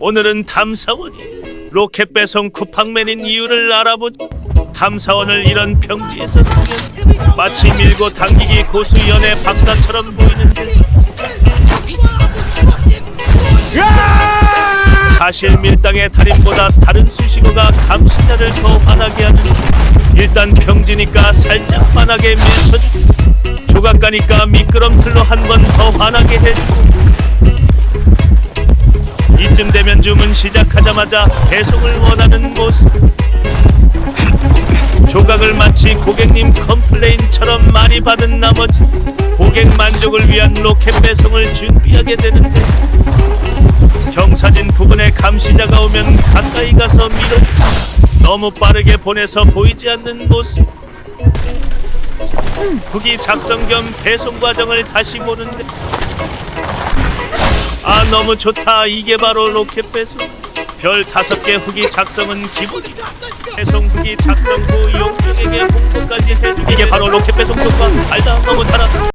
오늘은 탐사원이 로켓 배송 쿠팡맨인 이유를 알아보 탐사원을 이런 평지에서 쓰면 마치 밀고 당기기 고수 연애 박사처럼 보이는데. 사실 밀당의 달인보다 다른 수식어가 감시자를 더 화나게 하는 일단 평지니까 살짝 화나게 밀쳐주고 조각가니까 미끄럼틀로 한 번 더 화나게 해주고 주문 시작하자마자 배송을 원하는 모습 조각을 마치 고객님 컴플레인처럼 많이 받은 나머지 고객 만족을 위한 로켓 배송을 준비하게 되는데 경사진 부분에 감시자가 오면 가까이 가서 밀어 너무 빠르게 보내서 보이지 않는 모습 후기 작성 겸 배송 과정을 다시 보는데 아 너무 좋다. 이게 바로 로켓 배송 별 다섯 개 후기 작성은 기본이다 배송 후기 작성 후 용병에게 홍보까지 해주기. 이게 바로 로켓 배송 효과. 알다. 너무 달아